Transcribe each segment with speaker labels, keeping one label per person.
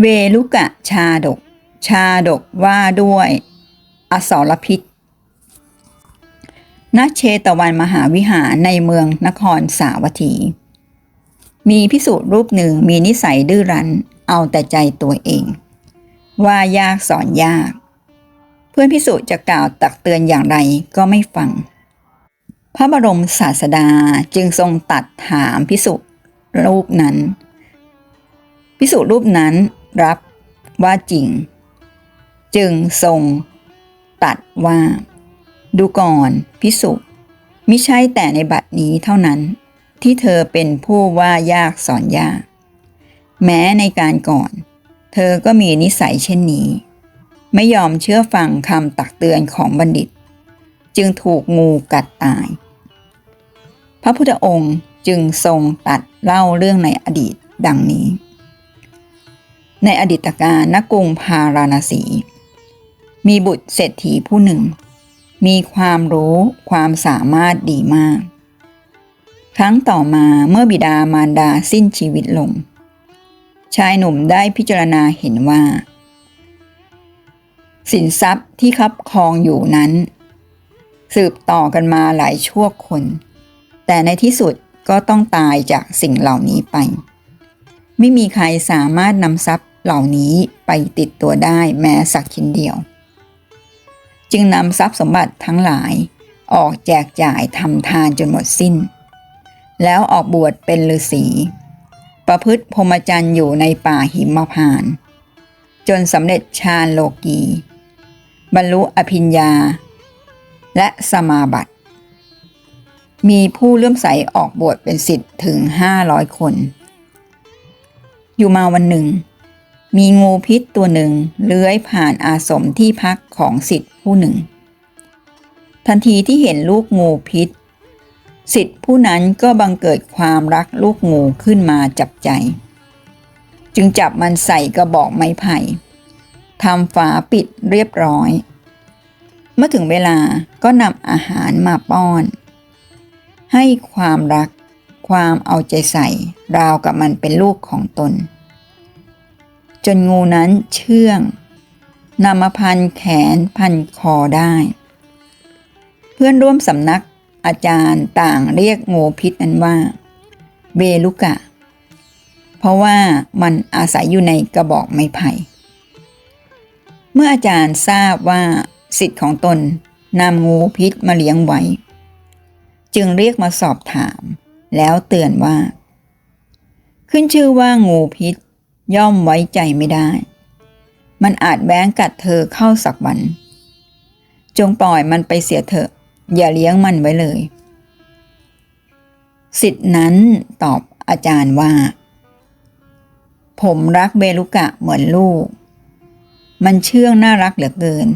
Speaker 1: เวลุกะชาดก ชาดกว่าด้วย อสรพิษณเชตวันมหาวิหารในเมืองนครสาวัตถี มีพิสุรูปหนึ่งมีนิสัยดื้อรั้น เอาแต่ใจตัวเอง ว่ายากสอนยาก เพื่อนพิสุจะกล่าวตักเตือนอย่างไรก็ไม่ฟัง พระบรมศาสดาจึงทรงตัดถามพิสุรูปนั้น พิสุรูปนั้น รับว่าจริง จึงทรงตัดว่า ดูก่อนพิสุมิใช่แต่ในบัดนี้เท่านั้น ที่เธอเป็นผู้ว่ายากสอนยาก แม้ในการก่อน เธอก็มีนิสัยเช่นนี้ ไม่ยอมเชื่อฟังคำตักเตือนของบัณฑิต จึงถูกงูกัดตาย พระพุทธองค์จึงทรงตัดเล่าเรื่องในอดีตดังนี้ ในอดีตการณกรุงพาราณสี มีบุตรเศรษฐีผู้หนึ่ง มีความรู้ความสามารถดีมาก ครั้งต่อมาเมื่อบิดามารดาสิ้นชีวิตลง ชายหนุ่มได้พิจารณาเห็นว่า สินทรัพย์ที่คับครองอยู่นั้น สืบต่อกันมาหลายชั่วคน แต่ในที่สุดก็ต้องตายจากสิ่งเหล่านี้ไปไม่มีใครสามารถนำทรัพย์ เหล่านี้ไปติดตัวได้แม้สักชิ้นเดียว จึงนำทรัพย์สมบัติทั้งหลาย ออกแจกจ่ายทำทานจนหมดสิ้น แล้วออกบวชเป็นฤาษี ประพฤติพรหมจรรย์อยู่ในป่าหิมพาน จนสำเร็จฌานโลกี บรรลุอภิญญา และสมาบัติ มีผู้เลื่อมใสออกบวชเป็นสิทธิ์ถึง 500 คน อยู่มาวันหนึ่ง มีงูพิษตัวหนึ่งเลื้อยผ่านอาสมที่พักของสิทธิ์ผู้หนึ่ง ทันทีที่เห็นลูกงูพิษ สิทธิ์ผู้นั้นก็บังเกิดความรักลูกงูขึ้นมาจับใจ จึงจับมันใส่กระบอกไม้ไผ่ทำฝาปิดเรียบร้อย เมื่อถึงเวลาก็นำอาหารมาป้อน ให้ความรัก ความเอาใจใส่ ราวกับมันเป็นลูกของตน จนงูนั้นเชื่องนำมาพันแขนพันคอได้ เพื่อนร่วมสำนักอาจารย์ต่างเรียกงูพิษนั้นว่า เบลุกะ เพราะว่ามันอาศัยอยู่ในกระบอกไม้ไผ่ เมื่ออาจารย์ทราบว่าสิทธิ์ของตนนำงูพิษมาเลี้ยงไว้ จึงเรียกมาสอบถาม แล้วเตือนว่า ขึ้นชื่อว่างูพิษ ย่อมไว้ใจไม่ได้ มันอาจแบ้งกัดเธอเข้าสักวัน จงปล่อยมันไปเสียเถอะ อย่าเลี้ยงมันไว้เลย สิทธินั้นตอบอาจารย์ว่า ผมรักเบลุกะเหมือนลูก มันเชื่องน่ารักเหลือเกิน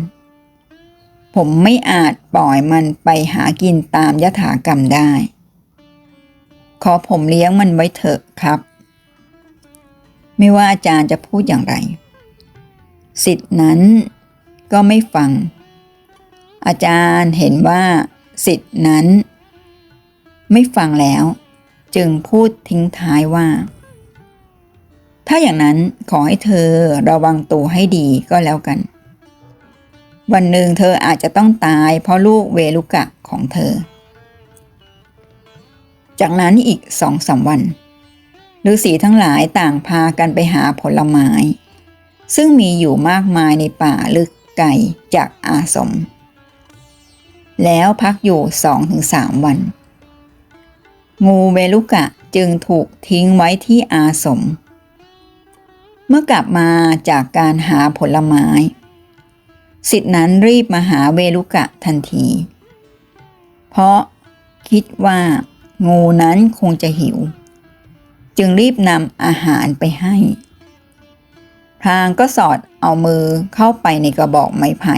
Speaker 1: ผมไม่อาจปล่อยมันไปหากินตามยถากรรมได้ ขอผมเลี้ยงมันไว้เถอะครับ ไม่ว่าอาจารย์จะพูดอย่างไรสิทธินั้นก็ไม่ฟัง อาจารย์เห็นว่าสิทธินั้น ไม่ฟังแล้ว จึงพูดทิ้งท้ายว่า ถ้าอย่างนั้นขอให้เธอระวังตัวให้ดีก็แล้วกัน วันหนึ่งเธออาจจะต้องตายเพราะลูกเวลุกะของเธอ จากนั้นอีกสองสามวัน ฤาษีทั้งหลายต่างพากันไปหาผลไม้ ซึ่งมีอยู่มากมายในป่าลึกไกลจากอาสม แล้วพักอยู่สองถึงสามวัน งูเวลุกะจึงถูกทิ้งไว้ที่อาสม เมื่อกลับมาจากการหาผลไม้สิทธินั้นรีบมาหาเวลุกะทันที เพราะคิดว่า งูนั้นคงจะหิว จึงรีบนำอาหารไปให้ พรางก็สอดเอามือเข้าไปในกระบอกไม้ไผ่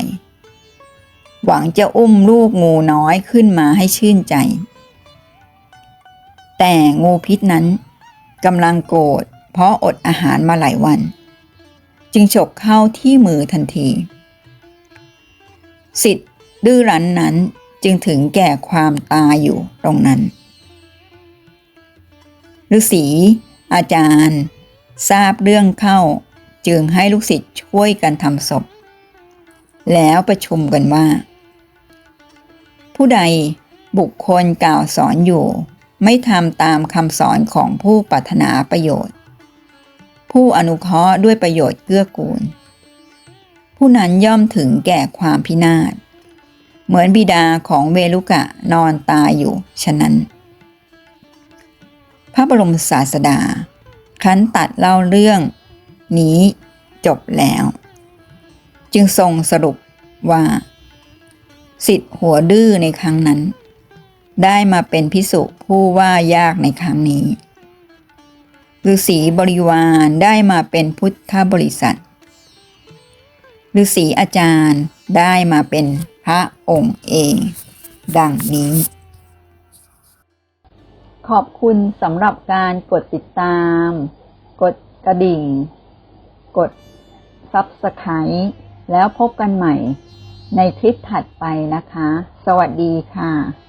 Speaker 1: หวังจะอุ้มลูกงูน้อยขึ้นมาให้ชื่นใจ แต่งูพิษนั้นกำลังโกรธเพราะอดอาหารมาหลายวัน จึงฉกเข้าที่มือทันที สิทธิ์ดื้อรั้นนั้นจึงถึงแก่ความตายอยู่ตรงนั้น ฤาษีอาจารย์ ทราบเรื่องเข้า จึงให้ลูกศิษย์ช่วยกันทำศพ แล้วประชุมกันว่า ผู้ใดบุคคลกล่าวสอนอยู่ ไม่ทำตามคำสอนของผู้ปรารถนาประโยชน์ ผู้อนุเคราะห์ด้วยประโยชน์เกื้อกูล ผู้นั้นย่อมถึงแก่ความพินาศ เหมือนบิดาของเวลุกะนอนตายอยู่ฉะนั้น พระบรมศาสดาคันตัดเล่าเรื่องนี้จบแล้ว จึงทรงสรุปว่า สิทธิ์หัวดื้อในครั้งนั้น ได้มาเป็นพิสุผู้ว่ายากในครั้งนี้ฤาษีบริวารได้มาเป็นพุทธบริษัทฤาษีอาจารย์ได้มาเป็นพระองค์เอง ดังนี้ ขอบคุณสำหรับการกดติดตาม กดกระดิ่ง กด Subscribe แล้วพบกันใหม่ในคลิปถัดไปนะคะ สวัสดีค่ะ